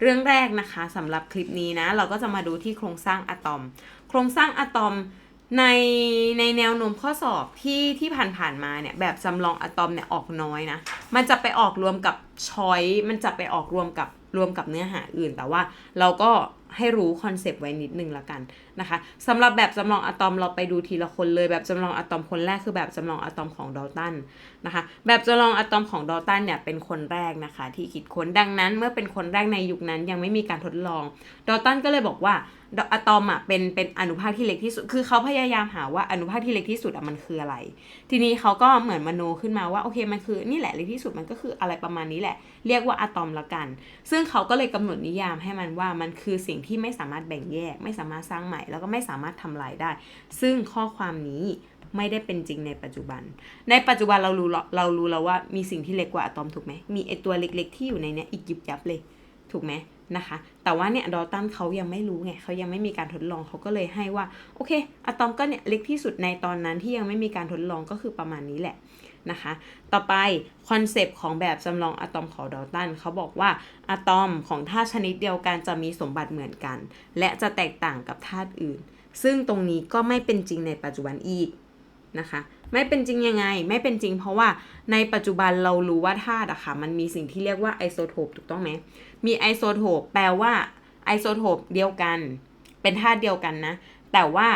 เรื่องแรกนะคะสำหรับคลิปนี้นะเราก็จะมาดูที่โครงสร้างอะตอม โครงสร้างอะตอมในในแนวโน้มข้อสอบที่ที่ผ่านๆมาเนี่ยแบบจำลองอะตอมเนี่ยออกน้อยนะมันจะไปออกรวมกับชอยมันจะไปออกรวมกับรวมกับเนื้อหาอื่น แต่ว่าเราก็ ให้รู้คอนเซปต์ไว้นิดนึงละกันนะคะสำหรับแบบจำลองอะตอมเราไปดูทีละคนเลยแบบจำลองอะตอมคนแรกคือแบบจำลองอะตอมของดอลตันนะคะแบบจำลองอะตอมของดอลตันเนี่ยเป็นคนแรกนะคะที่คิดค้นดังนั้นเมื่อเป็นคนแรกในยุคนั้นยังไม่มีการทดลองดอลตันก็เลยบอกว่าอะตอมอะเป็นเป็นอนุภาคที่เล็กที่สุด คือเขาพยายามหาว่าอนุภาคที่เล็กที่สุดอะมันคืออะไร ทีนี้เขาก็เหมือนมโนขึ้นมาว่าโอเคมันคือนี่แหละเล็กที่สุดมันก็คืออะไรประมาณนี้แหละ เรียกว่าอะตอมละกัน ซึ่งเขาก็เลยกำหนดนิยามให้มันว่ามันคือสิ่งที่ไม่สามารถแบ่งแยก ไม่สามารถสร้างใหม่ แล้วก็ไม่สามารถทำลายได้ ซึ่งข้อความนี้ไม่ได้เป็นจริงในปัจจุบัน ในปัจจุบันเรารู้เรารู้แล้วว่ามีสิ่งที่เล็กกว่าอะตอมถูกไหมมีไอตัวเล็ก ๆ ที่อยู่ในเนี้ยอีกยิบยับเลย ถูกไหมนะคะ แต่ว่าเนี่ยดอลตันเขายังไม่รู้ไงเขายังไม่มีการทดลองเขาก็เลยให้ว่า โอเคอะตอมก็เนี่ยเล็กที่สุดในตอนนั้นที่ยังไม่มีการทดลองก็คือประมาณนี้แหละนะคะ ต่อไปคอนเซปต์ของแบบจำลองอะตอมของดอลตันเขาบอกว่าอะตอมของธาตุชนิดเดียวกันจะมีสมบัติเหมือนกัน และจะแตกต่างกับธาตุอื่น ซึ่งตรงนี้ก็ไม่เป็นจริงในปัจจุบันอีก นะคะ ไม่เป็นจริงยังไง ไม่เป็นจริงเพราะว่าในปัจจุบันเรารู้ว่าธาตุอะค่ะ มันมีสิ่งที่เรียกว่าไอโซโทปถูกต้องไหมมีไอโซโทปแปลว่าไอโซโทปเดียวกัน เป็นธาตุเดียวกันนะ แต่ว่า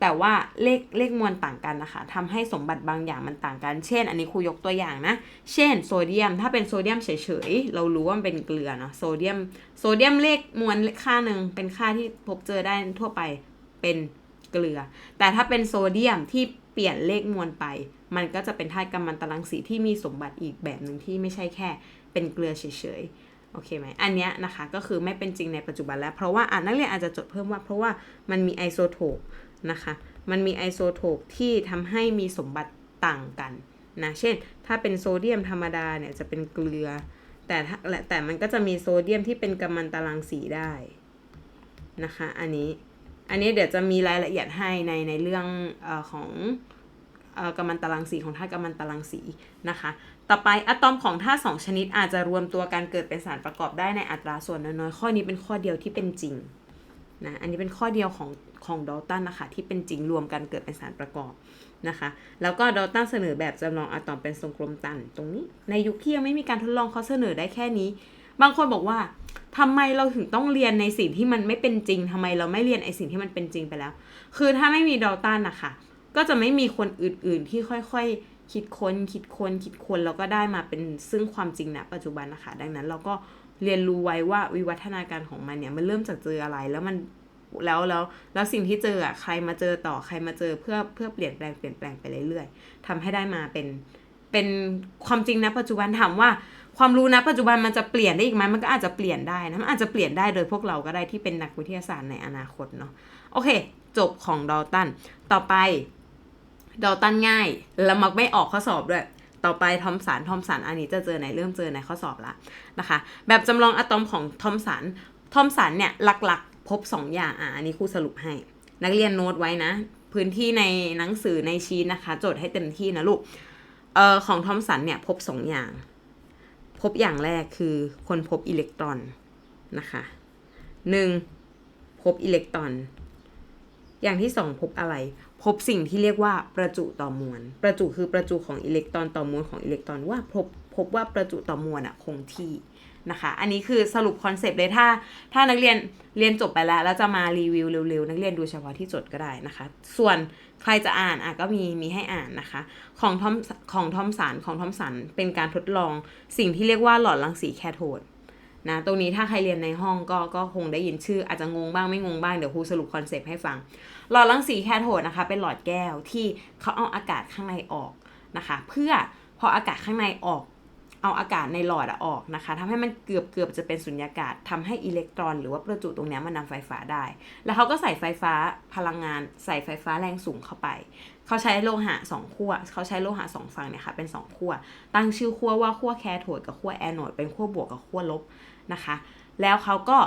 แต่ว่าเลขเลขมวลต่างกันนะคะทำให้สมบัติบางอย่างมันต่างกัน เช่น อันนี้ครูยกตัวอย่างนะ เช่น โซเดียม ถ้าเป็นโซเดียมเฉยๆ เรารู้ว่ามันเป็นเกลือเนาะ โซเดียม โซเดียมเลขมวลค่าหนึ่งเป็นค่าที่พบเจอได้ทั่วไปเป็นเกลือ แต่ถ้าเป็นโซเดียมที่ ปลี่ยนเลขมวลไป มันก็จะเป็นธาตุกัมมันตรังสีที่มีสมบัติอีกแบบหนึ่งที่ไม่ใช่แค่เป็นเกลือเฉยๆ โอเคไหม อันเนี้ยนะคะก็คือไม่เป็นจริงในปัจจุบันแล้ว เพราะว่าอ่านักเรียนอาจจะจดเพิ่มว่า เพราะว่ามันมีไอโซโทปนะคะ มันมีไอโซโทปที่ทำให้มีสมบัติต่างกันนะ เช่น ถ้าเป็นโซเดียมธรรมดาเนี่ยจะเป็นเกลือ แต่แต่มันก็จะมีโซเดียมที่เป็นกัมมันตรังสีได้นะคะ อันนี้ อันนี้เดี๋ยวจะมีรายละเอียดให้ในในเรื่องอของกัมมันตรังสีของธาตุกัมมันตรังสีนะคะ ต่อไปอะตอมของธาตุสองชนิดอาจจะรวมตัวกันเกิดเป็นสารประกอบได้ในอัตราส่วนน้อยๆข้อนี้เป็นข้อเดียวที่เป็นจริงนะอันนี้เป็นข้อเดียวของของดอลตันนะคะที่เป็นจริงรวมกันเกิดเป็นสารประกอบนะคะแล้วก็ดอลตันเสนอแบบจำลองอะตอมเป็นทรงกลมตันตรงนี้ ในยุคที่ยังไม่มีการทดลองเขาเสนอได้แค่นี้ บางคนบอกว่า ทำไมเราถึงต้องเรียนในสิ่งที่มันไม่เป็นจริงทำไมเราไม่เรียนไอสิ่งที่มันเป็นจริงไปแล้ว คือถ้าไม่มีดอลตันนะคะก็จะไม่มีคนอื่นๆที่ค่อยๆ คิดค้น คิดค้น คิดค้นแล้วก็ได้มาเป็นซึ่งความจริงณปัจจุบันนะคะ ดังนั้นเราก็เรียนรู้ไว้ว่าวิวัฒนาการของมันเนี่ยมันเริ่มจากเจออะไรแล้วมันแล้วแล้วแล้วสิ่งที่เจออะใครมาเจอต่อใครมาเจอเพื่อเพื่อเปลี่ยนแปลงเปลี่ยนแปลงไปเรื่อยๆทำให้ได้มาเป็นเป็นความจริงนะปัจจุบันถามว่า ความรู้นะปัจจุบันมันจะเปลี่ยนได้อีกไหมมันก็อาจจะเปลี่ยนได้นะมันอาจจะเปลี่ยนได้โดยพวกเราก็ได้ที่เป็นนักวิทยาศาสตร์ในอนาคตเนาะโอเค จบของดอลตันต่อไปดอลตันง่าย แล้วมักไม่ออกข้อสอบด้วย ต่อไปทอมสันทอมสันอันนี้จะเจอไหนเริ่มเจอในข้อสอบละนะคะ แบบจำลองอะตอมของทอมสันทอมสันเนี่ยหลักๆ พบ 2 อย่างอะอันนี้ครูสรุปให้ นักเรียนโน้ตไว้นะ พื้นที่ในหนังสือในชีตนะคะจทย์ให้เต็มที่นะลูกเอ่อของทอมสันเนี่ยพบ 2 อย่าง พบอย่างแรกคือคนพบอิเล็กตรอนนะคะหนึ่งพบอิเล็กตรอน อย่างที่สองพบอะไร พบสิ่งที่เรียกว่าประจุต่อมวล ประจุคือประจุของอิเล็กตรอนต่อมวลของอิเล็กตรอนว่าพบ พบว่าประจุต่อมวลอะคงที่นะคะ อันนี้คือสรุปคอนเซปต์เลยถ้า ถ้านักเรียนเรียนจบไปแล้ว แล้วจะมารีวิวเร็วๆ นักเรียนดูเฉพาะที่จดก็ได้นะคะ ส่วนใครจะอ่านอะก็มีมีให้อ่านนะคะ ของทอมของทอมสันของทอมสันเป็นการทดลองสิ่งที่เรียกว่าหลอดรังสีแคโทดนะตรงนี้ถ้าใครเรียนในห้องก็ก็คงได้ยินชื่ออาจจะงงบ้างไม่งงบ้างเดี๋ยวครูสรุปคอนเซปต์ให้ฟัง หลอดรังสีแคโทดนะคะ เป็นหลอดแก้วที่เขาเอาอากาศข้างในออกนะคะ เพื่อพออากาศข้างในออก เอาอากาศในหลอดออกนะคะทำให้มันเกือบเกือบจะเป็นสุญญากาศทำให้อิเล็กตรอน หรือว่าประจุตรงนี้มันนำไฟฟ้าได้ แล้วเขาก็ใส่ไฟฟ้าพลังงาน ใส่ไฟฟ้าแรงสูงเข้าไป เขาใช้โลหะสองขั้วเขาใช้โลหะสองฝั่งเนี่ยค่ะเป็นสองขั้วตั้งชื่อขั้วว่าขั้วแคโทดกับขั้วแอนโนดเป็นขั้วบวกกับขั้วลบนะคะ แล้วเขาก็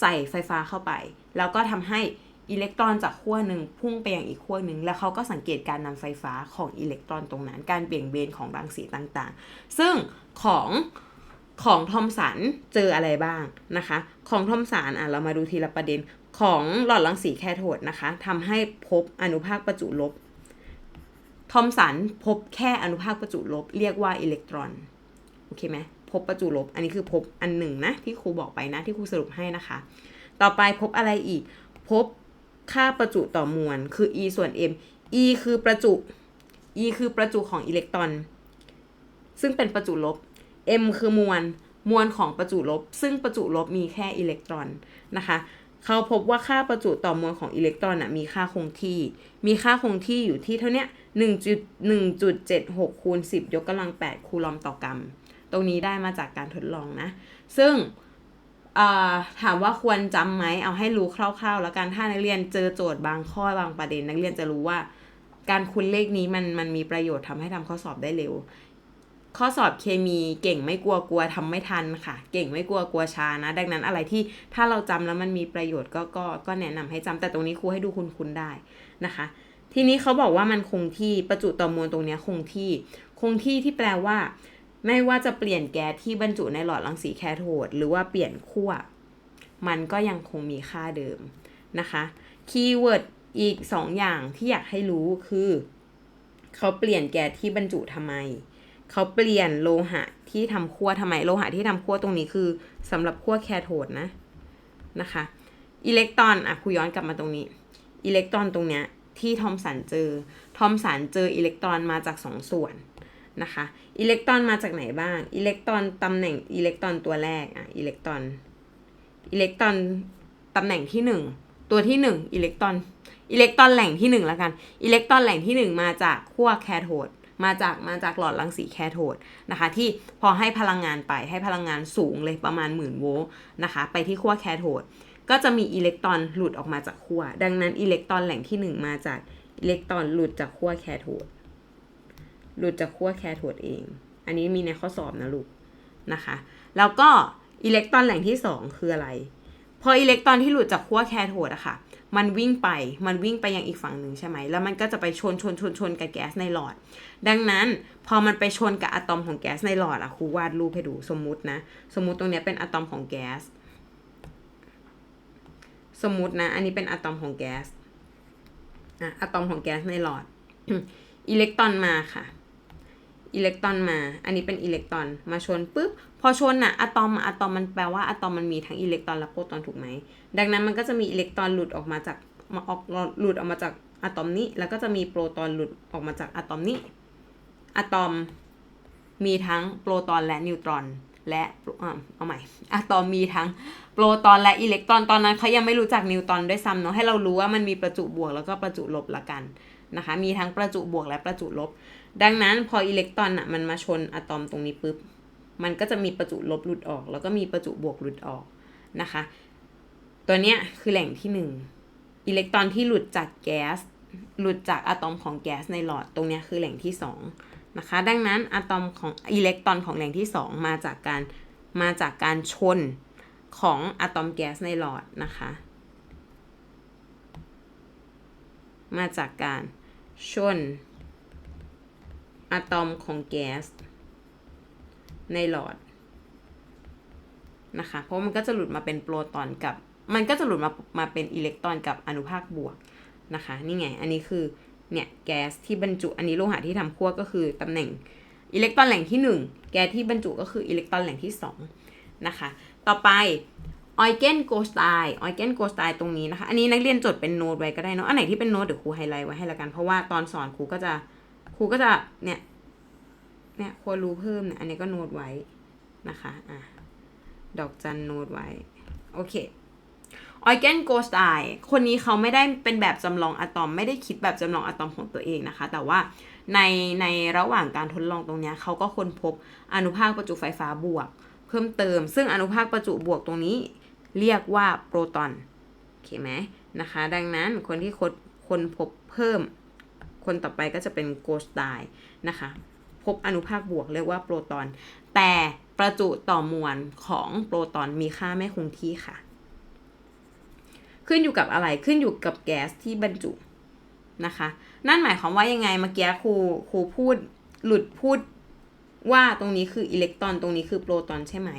ใส่ไฟฟ้าเข้าไป แล้วก็ทำให้ อิเล็กตรอนจากขั้วหนึ่งพุ่งไปยังอีกขั้วหนึ่งแล้วเขาก็สังเกตการนำไฟฟ้าของอิเล็กตรอนตรงนั้น การเบี่ยงเบนของรังสีต่างๆ ซึ่งของของทอมสันเจออะไรบ้างนะคะ ของทอมสันอะเรามาดูทีละประเด็นของหลอดรังสีแคโทดนะคะทำให้พบอนุภาคประจุลบทอมสันพบแค่อนุภาคประจุลบ เรียกว่าอิเล็กตรอนโอเคไหมพบประจุลบ อันนี้คือพบอันหนึ่งนะที่ครูบอกไปนะที่ครูสรุปให้นะคะ ต่อไปพบอะไรอีก พบ ค่าประจุต่อมวล คือ e ส่วน m e คือประจุ e คือประจุของอิเล็กตรอน ซึ่งเป็นประจุลบ m คือมวล มวลของประจุลบ ซึ่งประจุลบมีแค่อิเล็กตรอนนะคะเขาพบว่าค่าประจุต่อมวลของอิเล็กตรอนมีค่าคงที่ มีค่าคงที่อยู่ที่เท่าเนี้ย1.1.76คูณ10 ยกกำลัง 8 คูลอมต่อกรัม ตรงนี้ได้มาจากการทดลองนะ ซึ่ง ถามว่าควรจำไหมเอาให้รู้คร่าวๆ แล้วกันถ้านักเรียนเจอโจทย์บางข้อบางประเด็น นักเรียนจะรู้ว่า การคูณเลขนี้มันมันมีประโยชน์ทำให้ทำข้อสอบได้เร็ว ข้อสอบเคมีเก่งไม่กลัวกลัวทำไม่ทันค่ะ เก่งไม่กลัวกลัวช้านะ ดังนั้นอะไรที่ถ้าเราจำแล้วมันมีประโยชน์ก็ก็ก็แนะนำให้จำแต่ตรงนี้ครูให้ดูคุณคุณได้นะคะ ทีนี้เขาบอกว่ามันคงที่ประจุต่อมวลตรงนี้คงที่ คงที่ที่แปลว่า ไม่ว่าจะเปลี่ยนแก๊สที่บรรจุในหลอดรังสีแคโทดหรือว่าเปลี่ยนขั้วมันก็ยังคงมีค่าเดิมนะคะ คีย์เวิร์ดอีก 2 อย่างที่อยากให้รู้คือ เขาเปลี่ยนแก๊สที่บรรจุทำไม เขาเปลี่ยนโลหะที่ทำขั้วทำไม โลหะที่ทำขั้วตรงนี้คือสำหรับขั้วแคโทดนะนะคะอิเล็กตรอนอะครูย้อนกลับมาตรงนี้อิเล็กตรอนตรงเนี้ยที่ทอมสันเจอทอมสันเจออิเล็กตรอนมาจาก 2 ส่วน นะคะอิเล็กตรอนมาจากไหนบ้างอิเล็กตรอนตำแหน่งอิเล็กตรอนตัวแรกอะอิเล็กตรอนอิเล็กตรอนตำแหน่งที่ 1 ตัวที่ 1 อิเล็กตรอนอิเล็กตรอนแหล่งที่1แล้วกันอิเล็กตรอนแหล่งที่ 1 มาจากขั้วแคโทดมาจากมาจากหลอดรังสีแคโทดนะคะ ที่พอให้พลังงานไปให้พลังงานสูงเลยประมาณหมื่นโวลต์นะคะ ไปที่ขั้วแคโทดก็จะมีอิเล็กตรอนหลุดออกมาจากขั้วดังนั้นอิเล็กตรอนแหล่งที่ 1 มาจากอิเล็กตรอนหลุดจากขั้วแคโทด หลุดจากขั้วแคโทดเอง อันนี้มีในข้อสอบนะลูกนะคะ แล้วก็อิเล็กตรอนแหล่งที่ 2 คืออะไร พออิเล็กตรอนที่หลุดจากขั้วแคโทดอะค่ะ มันวิ่งไป มันวิ่งไปยังอีกฝั่งหนึ่งใช่ไหม แล้วมันก็จะไปชนชนชนชนกับแก๊สในหลอด ดังนั้นพอมันไปชนกับอะตอมของแก๊สในหลอดอะครูวาดรูปให้ดูสมมุตินะ สมมุติตรงนี้เป็นอะตอมของแก๊ส สมมุตินะ อันนี้เป็นอะตอมของแก๊สอะอะตอมของแก๊สในหลอด อิเล็กตรอนมาค่ะ อิเล็กตรอนมา อันนี้เป็นอิเล็กตรอนมาชนปุ๊บ พอชนอะอะตอมอะตอมมันแปลว่าอะตอมมันมีทั้งอิเล็กตรอนและโปรตอนถูกไหม ดังนั้นมันก็จะมีอิเล็กตรอนหลุดออกมาจากมาออกหลุดออกมาจากอะตอมนี้ แล้วก็จะมีโปรตอนหลุดออกมาจากอะตอมนี้อะตอมมีทั้งโปรตอนและนิวตรอน และเอาใหม่อะตอมมีทั้งโปรตอนและอิเล็กตรอน ตอนนั้นเขายังไม่รู้จักนิวตรอนด้วยซ้ำเนาะให้เรารู้ว่ามันมีประจุบวกแล้วก็ประจุลบละกันนะคะ มีทั้งประจุบวกและประจุลบ ดังนั้นพออิเล็กตรอนอะมันมาชนอะตอมตรงนี้ปุ๊บ มันก็จะมีประจุลบหลุดออก แล้วก็มีประจุบวกหลุดออกนะคะ ตัวเนี้ยคือแหล่งที่หนึ่งอิเล็กตรอนที่หลุดจากแก๊ส หลุดจากอะตอมของแก๊สในหลอด ตรงเนี้ยคือแหล่งที่สองนะคะ ดังนั้นอะตอมของอิเล็กตรอนของแหล่งที่สองมาจากการมาจากการชนของอะตอมแก๊สในหลอดนะคะ มาจากการชน อะตอมของแก๊สในหลอดนะคะ เพราะมันก็จะหลุดมาเป็นโปรตอนกับ มันก็จะหลุดมามาเป็นอิเล็กตรอนกับอนุภาคบวกนะคะ นี่ไง อันนี้คือ เนี่ยแก๊สที่บรรจุ อันนี้โลหะที่ทำขั้วก็คือตำแหน่งอิเล็กตรอนแหล่งที่ 1 แก๊สที่บรรจุก็คืออิเล็กตรอนแหล่งที่2นะคะ ต่อไปออยเกนโกสไตออยเกนโกสไตตรงนี้นะคะ อันนี้นักเรียนจดเป็นโน้ตไว้ก็ได้เนาะ อันไหนที่เป็นโน้ตเดี๋ยวครูไฮไลท์ไว้ให้ละกัน เพราะว่าตอนสอนครูก็จะ ครูก็จะเนี่ยเนี่ยควรรู้เพิ่มเนี่ยอันนี้ก็โน้ตไว้นะคะอะดอกจันโน้ตไว้ โอเคออยเกนโกสไตคนนี้เขาไม่ได้เป็นแบบจำลองอะตอม ไม่ได้คิดแบบจำลองอะตอมของตัวเองนะคะ แต่ว่าในในระหว่างการทดลองตรงนี้เขาก็ค้นพบอนุภาคประจุไฟฟ้าบวก เพิ่มเติม ซึ่งอนุภาคประจุบวกตรงนี้เรียกว่าโปรตอนโอเคไหมนะคะ ดังนั้นคนที่ค้นคนพบเพิ่ม คนต่อไปก็จะเป็นโกสไตนะคะพบอนุภาคบวกเรียกว่าโปรตอน แต่ประจุต่อมวลของโปรตอนมีค่าไม่คงที่ค่ะ ขึ้นอยู่กับอะไรขึ้นอยู่กับแก๊สที่บรรจุนะคะ นั่นหมายความว่ายังไงเมื่อกี้ครูครูพูดหลุดพูดว่าตรงนี้คืออิเล็กตรอนตรงนี้คือโปรตอนใช่ไหม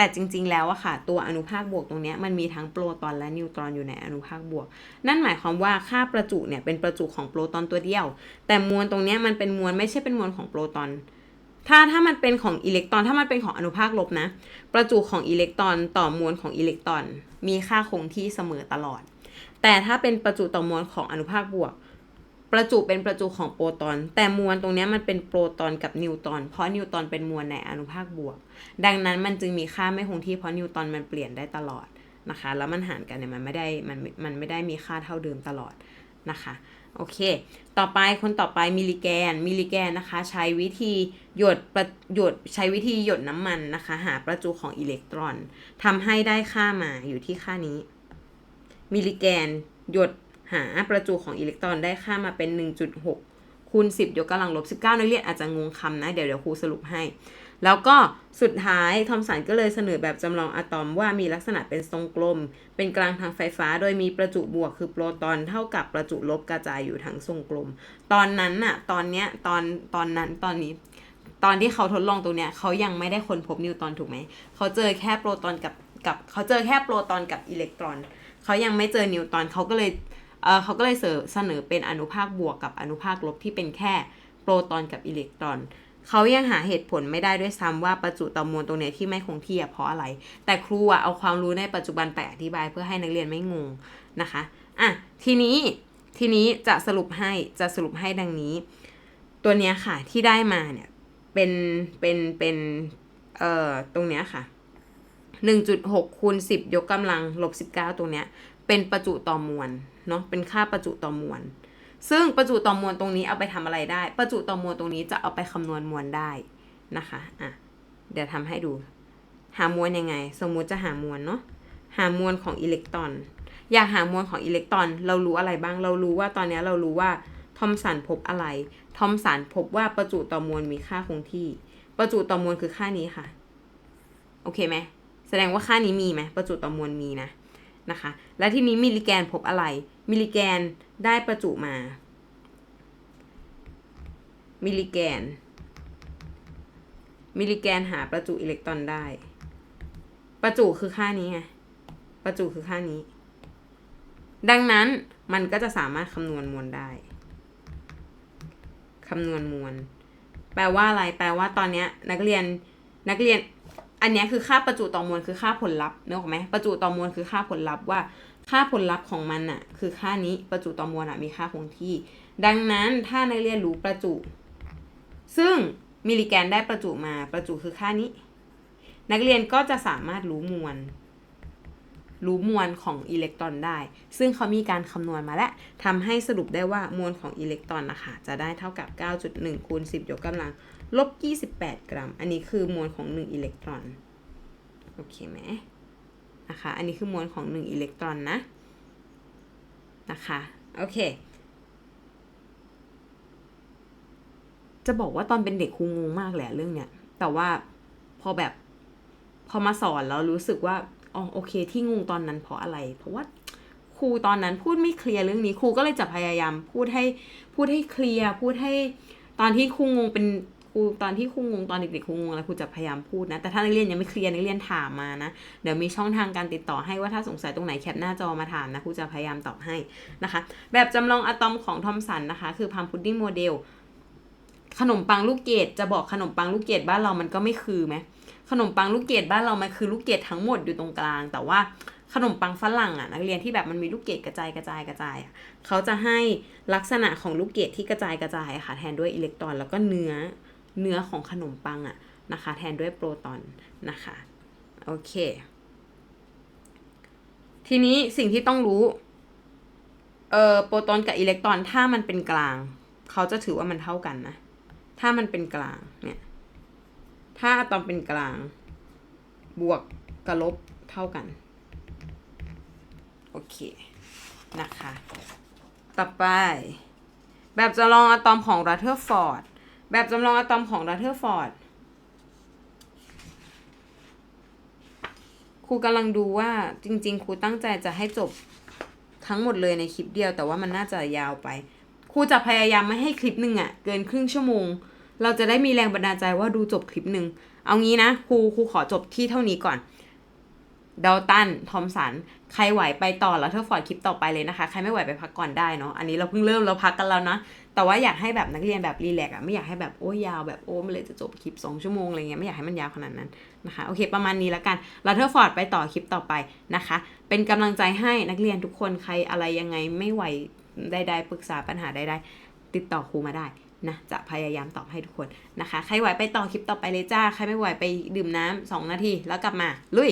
แต่จริง ๆ แล้วอะค่ะ ตัวอนุภาคบวกตรงนี้มันมีทั้งโปรตอนและนิวตรอนอยู่ในอนุภาคบวก นั่นหมายความว่าค่าประจุเนี่ยเป็นประจุของโปรตอนตัวเดียว แต่มวลตรงนี้มันเป็นมวลไม่ใช่เป็นมวลของโปรตอน ถ้าถ้ามันเป็นของอิเล็กตรอนถ้ามันเป็นของอนุภาคลบนะ ประจุของอิเล็กตรอนต่อมวลของอิเล็กตรอน มีค่าคงที่เสมอตลอด แต่ถ้าเป็นประจุต่อมวลของอนุภาคบวก ประจุเป็นประจุของโปรตอน แต่มวลตรงนี้มันเป็นโปรตอนกับนิวตอน เพราะนิวตอนเป็นมวลในอนุภาคบวก ดังนั้นมันจึงมีค่าไม่คงที่เพราะนิวตอนมันเปลี่ยนได้ตลอดนะคะ แล้วมันหารกันเนี่ยมันไม่ได้มันมันไม่ได้มีค่าเท่าเดิมตลอดนะคะโอเค ต่อไปคนต่อไปมิลลิแกน มิลลิแกนนะคะ ใช้วิธีหยดประหยดใช้วิธีหยดน้ำมันนะคะ หาประจุของอิเล็กตรอนทำให้ได้ค่ามาอยู่ที่ค่านี้ มิลลิแกนหยด หาประจุของอิเล็กตรอนได้ค่ามาเป็น 1.6คูณ10 ยกกำลังลบ 19 นักเรียนอาจจะงงคำนะ เดี๋ยวเดี๋ยวครูสรุปให้ แล้วก็สุดท้ายทอมสันก็เลยเสนอแบบจำลองอะตอมว่ามีลักษณะเป็นทรงกลม เป็นกลางทางไฟฟ้า โดยมีประจุบวกคือโปรตอนเท่ากับประจุลบกระจายอยู่ทั้งทรงกลม ตอนนั้นน่ะตอนเนี้ยตอนตอนนั้นตอนนี้ตอนที่เขาทดลองตรงเนี้ยเขายังไม่ได้ค้นพบนิวตอนถูกไหม เขาเจอแค่โปรตอนกับกับเขาเจอแค่โปรตอนกับอิเล็กตรอน เขายังไม่เจอนิวตอนเขาก็เลย เขาก็เลยเสนอเป็นอนุภาคบวกกับอนุภาคลบที่เป็นแค่โปรตอนกับอิเล็กตรอน เขายังหาเหตุผลไม่ได้ด้วยซ้ำว่าประจุต่อมวลตรงนี้ที่ไม่คงที่เพราะอะไร แต่ครูอะเอาความรู้ในปัจจุบันไปอธิบายเพื่อให้นักเรียนไม่งงนะคะอะทีนี้ทีนี้จะสรุปให้จะสรุปให้ดังนี้ ตัวเนี้ยค่ะที่ได้มาเนี่ยเป็นเป็นเป็นเอ่อตรงเนี้ยค่ะ 1.6คูณ10 ยกกำลังลบ19 ตรงเนี้ยเป็นประจุต่อมวล เนาะเป็นค่าประจุต่อมวล ซึ่งประจุต่อมวลตรงนี้เอาไปทำอะไรได้ ประจุต่อมวลตรงนี้จะเอาไปคำนวณมวลได้นะคะอะเดี๋ยวทำให้ดู หามวลยังไง สมมุติจะหามวลเนาะหามวลของอิเล็กตรอน อยากหามวลของอิเล็กตรอน เรารู้อะไรบ้าง เรารู้ว่าตอนนี้เรารู้ว่าทอมสันพบอะไร ทอมสันพบว่าประจุต่อมวลมีค่าคงที่ ประจุต่อมวลคือค่านี้ค่ะ โอเคไหม แสดงว่าค่านี้มีไหม ประจุต่อมวลมีนะ นะคะ แล้วทีนี้มิลลิแกนพบอะไร มิลลิแกนได้ประจุมา มิลลิแกน มิลลิแกนหาประจุอิเล็กตรอนได้ ประจุคือค่านี้ไง ประจุคือค่านี้ ดังนั้นมันก็จะสามารถคำนวณมวลได้ คำนวณมวล แปลว่าอะไร แปลว่าตอนนี้นักเรียนนักเรียน อันนี้คือค่าประจุต่อมวลคือค่าผลลัพธ์นึกออกไหมประจุต่อมวลคือค่าผลลัพธ์ว่า ค่าผลลัพธ์ของมันอะคือค่านี้ประจุต่อมวลอะมีค่าคงที่ ดังนั้นถ้านักเรียนรู้ประจุ ซึ่งมิลลิแกนได้ประจุมาประจุคือค่านี้ นักเรียนก็จะสามารถรู้มวล รู้มวลของอิเล็กตรอนได้ ซึ่งเขามีการคำนวณมาแล้วทำให้สรุปได้ว่ามวลของอิเล็กตรอนนะคะจะได้เท่ากับ 9.1คูณ10 ยกกำลังลบ 28 กรัม อันนี้คือมวลของ 1 อิเล็กตรอน โอเคไหมนะคะ อันนี้คือมวลของ 1 อิเล็กตรอนนะ นะคะ โอเค จะบอกว่าตอนเป็นเด็กครูงงมากแหละเรื่องเนี้ย แต่ว่าพอแบบพอมาสอนแล้วรู้สึกว่า อ๋อโอเค ที่งงตอนนั้นเพราะอะไร เพราะว่าครูตอนนั้นพูดไม่เคลียร์เรื่องนี้ครูก็เลยจะพยายามพูดให้พูดให้เคลียร์พูดให้ตอนที่ครูงงเป็นครูตอนที่ครูงงตอนเด็กๆครูงงแล้วครูจะพยายามพูดนะ แต่ถ้านักเรียนยังไม่เคลียร์นักเรียนถามมานะ เดี๋ยวมีช่องทางการติดต่อให้ว่าถ้าสงสัยตรงไหนแคปหน้าจอมาถามนะครูจะพยายามตอบให้นะคะ แบบจำลองอะตอมของทอมสันนะคะ คือพัมพุดดิ้งโมเดลขนมปังลูกเกดจะบอกขนมปังลูกเกดบ้านเรามันก็ไม่คือไหม ขนมปังลูกเกดบ้านเรามันคือลูกเกดทั้งหมดอยู่ตรงกลาง แต่ว่าขนมปังฝรั่งอะนักเรียนที่แบบมันมีลูกเกดกระจายกระจายกระจายเขาจะให้ลักษณะของลูกเกดที่กระจายกระจายอะค่ะแทนด้วยอิเล็กตรอน แล้วก็เนื้อเนื้อของขนมปังอะนะคะ แทนด้วยโปรตอนนะคะโอเค ทีนี้สิ่งที่ต้องรู้เอ่อโปรตอนกับอิเล็กตรอนถ้ามันเป็นกลาง เขาจะถือว่ามันเท่ากันนะ ถ้ามันเป็นกลางเนี่ย ถ้าอะตอมเป็นกลาง บวกกับลบเท่ากัน โอเค นะคะ ต่อไป แบบจำลองอะตอมของรัตเทอร์ฟอร์ด แบบจำลองอะตอมของรัตเทอร์ฟอร์ดครูกำลังดูว่าจริง ๆ ครูตั้งใจจะให้จบทั้งหมดเลยในคลิปเดียว แต่ว่ามันน่าจะยาวไป ครูจะพยายามไม่ให้คลิปหนึ่งอะเกินครึ่งชั่วโมง เราจะได้มีแรงบันดาลใจว่าดูจบคลิปหนึ่ง เอางี้นะครูครูขอจบที่เท่านี้ก่อนดลตัน ทอมสัน ใครไหวไปต่อแล้วเธอฟอร์ดคลิปต่อไปเลยนะคะ ใครไม่ไหวไปพักก่อนได้เนาะ อันนี้เราเพิ่งเริ่มเราพักกันแล้วนะ แต่ว่าอยากให้แบบนักเรียนแบบรีแลกอะไม่อยากให้แบบโอ้ยาวแบบโอ้มันเลยจะจบคลิป 2 ชั่วโมงอะไรเงี้ยไม่อยากให้มันยาวขนาดนั้นนะคะ โอเคประมาณนี้แล้วกัน เราเธอฟอร์ดไปต่อคลิปต่อไปนะคะ เป็นกำลังใจให้นักเรียนทุกคนใครอะไรยังไงไม่ไหวใดๆปรึกษาปัญหาใดๆติดต่อครูมาได้ นะจะพยายามตอบให้ทุกคนนะคะ ใครไหวไปต่อคลิปต่อไปเลยจ้า ใครไม่ไหวไปดื่มน้ำสองนาที แล้วกลับมา ลุย